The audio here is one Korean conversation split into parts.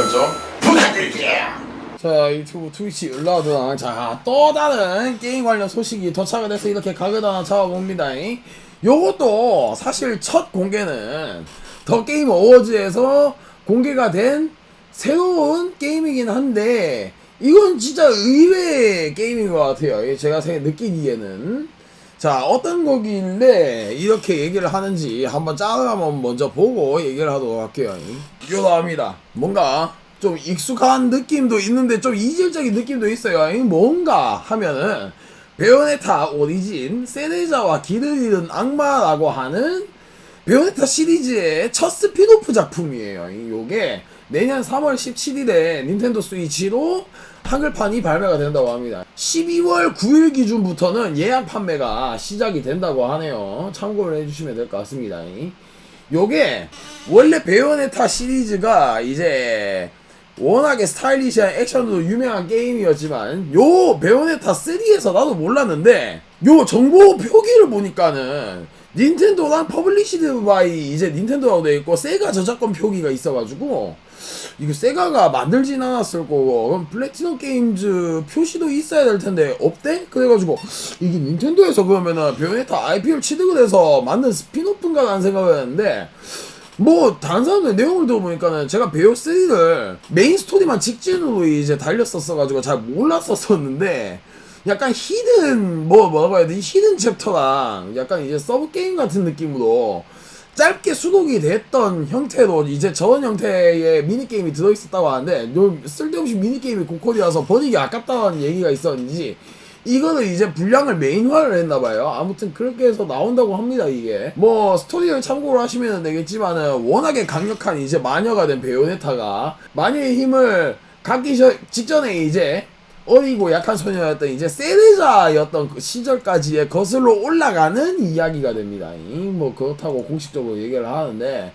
설정 부탁드릴게요. 자 유튜브 트위치 을라드랑 자또 다른 게임 관련 소식이 도착을 해서 이렇게 하나 잡아봅니다. 요것도 사실 첫 공개는 더 게임 어워즈에서 공개가 된 새로운 게임이긴 한데 이건 진짜 의외의 게임인 것 같아요. 예, 제가 생- 느끼기에는 자 어떤 거길래 이렇게 얘기를 하는지 한번 짤을 한번 먼저 보고 얘기를 하도록 할게요. 요랍니다. 뭔가 좀 익숙한 느낌도 있는데 좀 이질적인 느낌도 있어요. 이 뭔가 하면은 베요네타 오리진 세네자와 길을 잃은 악마라고 하는 베요네타 시리즈의 첫 스피노프 작품이에요. 이- 요게 내년 3월 17일에 닌텐도 스위치로 한글판이 발매가 된다고 합니다. 12월 9일 기준부터는 예약 판매가 시작이 된다고 하네요. 참고를 해주시면 될 것 같습니다. 이. 요게 원래 베요네타 시리즈가 이제 워낙에 스타일리시한 액션으로 유명한 게임이었지만 요 베요네타 3에서 나도 몰랐는데 요 정보 표기를 보니까는 닌텐도랑 퍼블리시드 바이 이제 닌텐도라고 돼 있고 세가 저작권 표기가 있어가지고 이거 세가가 만들진 않았을 거고 그럼 플래티넘 게임즈 표시도 있어야 될 텐데 없대? 그래가지고 이게 닌텐도에서 그러면은 베요네타 IP를 취득을 해서 만든 스피노프인가 라는 생각을 했는데 뭐 다른 사람들 내용을 들어보니까는 제가 베어 3를 메인 스토리만 직진으로 이제 달렸었어가지고 잘 몰랐었었는데 약간 히든 뭐 뭐라고 해야 되지 히든 챕터랑 약간 이제 서브 게임 같은 느낌으로 짧게 수록이 됐던 형태로 이제 저런 형태의 미니 게임이 들어있었다고 하는데 요 쓸데없이 미니 게임이 고퀄이라서 버리기 아깝다는 얘기가 있었는지 이거는 이제 분량을 메인화를 했나봐요. 아무튼 그렇게 해서 나온다고 합니다, 이게. 뭐, 스토리를 참고로 하시면 되겠지만은, 워낙에 강력한 이제 마녀가 된 베요네타가, 마녀의 힘을 갖기 저- 직전에 이제, 어리고 약한 소녀였던 이제 세레자였던 그 시절까지의 거슬러 올라가는 이야기가 됩니다. 이 뭐, 그렇다고 공식적으로 얘기를 하는데,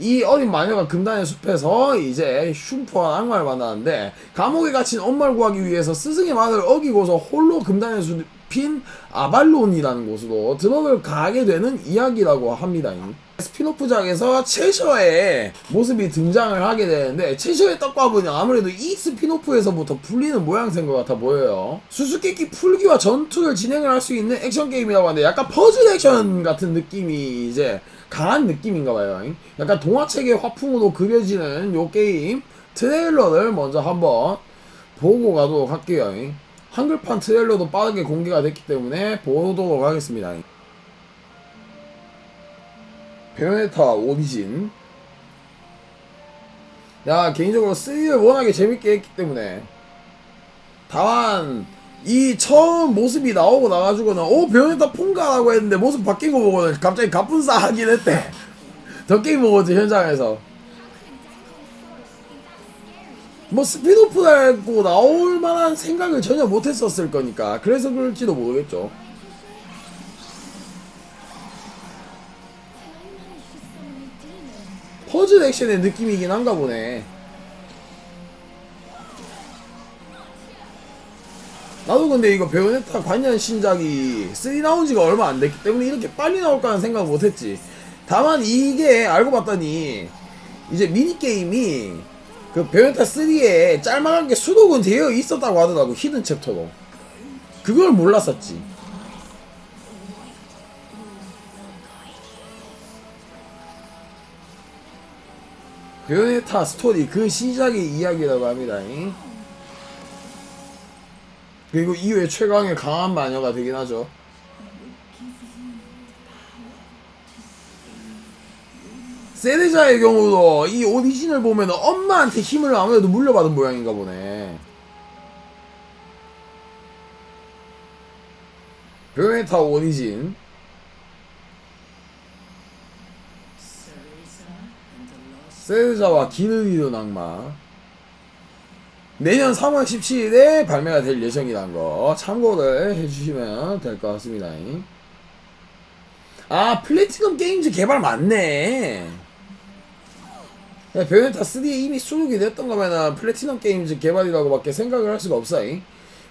이 어린 마녀가 금단의 숲에서 이제 흉포한 악마를 만나는데 감옥에 갇힌 엄마를 구하기 위해서 스승의 말을 어기고서 홀로 금단의 숲 인 아발론이라는 곳으로 들어를 가게 되는 이야기라고 합니다. 스피노프작에서 채셔의 모습이 등장을 하게 되는데 채셔의 떡밥은 아무래도 이 스피노프에서부터 풀리는 모양새인 것 같아 보여요. 수수께끼 풀기와 전투를 진행을 할 수 있는 액션 게임이라고 하는데 약간 퍼즐 액션 같은 느낌이 이제 강한 느낌인가 봐요. 약간 동화책의 화풍으로 그려지는 요 게임 트레일러를 먼저 한번 보고 가도록 할게요. 한글판 트레일러도 빠르게 공개가 됐기 때문에 보도록 하겠습니다. 베요네타 오리진. 야 개인적으로 3를 워낙에 재밌게 했기 때문에. 다만 이 처음 모습이 나오고 나가지고는 오 베요네타 폰가라고 했는데 모습 바뀐 거 보고는 갑자기 갑분싸 하긴 했대. 더 게임 오버즈 현장에서 뭐 스피노프라고 나올 만한 생각을 전혀 못했었을 거니까 그래서 그럴지도 모르겠죠 퍼즐 액션의 느낌이긴 한가 보네. 나도 근데 이거 베요네타 관련 신작이 3 나온 지가 얼마 안 됐기 때문에 이렇게 빨리 나올까 하는 생각 못 했지. 다만 이게 알고 봤더니 이제 미니게임이 그 베요네타 3에 짤막한 게 수록은 되어 있었다고 하더라고 히든 챕터로. 그걸 몰랐었지. 베요네타 스토리 그 시작의 이야기라고 합니다. 잉? 그리고 이후에 최강의 강한 마녀가 되긴 하죠. 세레자의 경우도 이 오리진을 보면 엄마한테 힘을 아무래도 물려받은 모양인가 보네. 오리진 세르자와 길을 잃은 악마 내년 3월 17일에 발매가 될 예정이란 거 참고를 해주시면 될 것 같습니다. 아 플래티넘 게임즈 개발 맞네. 베요네타 3에 이미 수록이 됐던 거면은 플래티넘 게임즈 개발이라고밖에 생각을 할 수가 없어.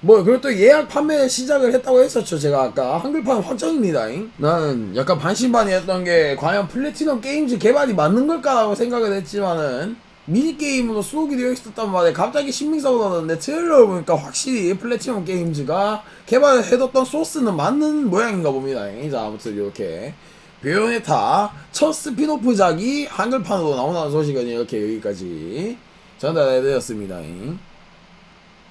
뭐 그리고 또 예약 판매 시작을 했다고 했었죠 제가 아까 한글판 확정입니다 나는 약간 반신반의했던 게 과연 플래티넘 게임즈 개발이 맞는 걸까라고 생각을 했지만은 미니게임으로 수록이 되어 있었단 말이에요. 갑자기 신빙성을 얻었는데 트레일러를 보니까 확실히 플래티넘 게임즈가 개발해뒀던 소스는 맞는 모양인가 봅니다. 자, 아무튼 이렇게 베요네타 첫 스피노프작이 한글판으로 나온다는 소식은 이렇게 여기까지 전달해드렸습니다.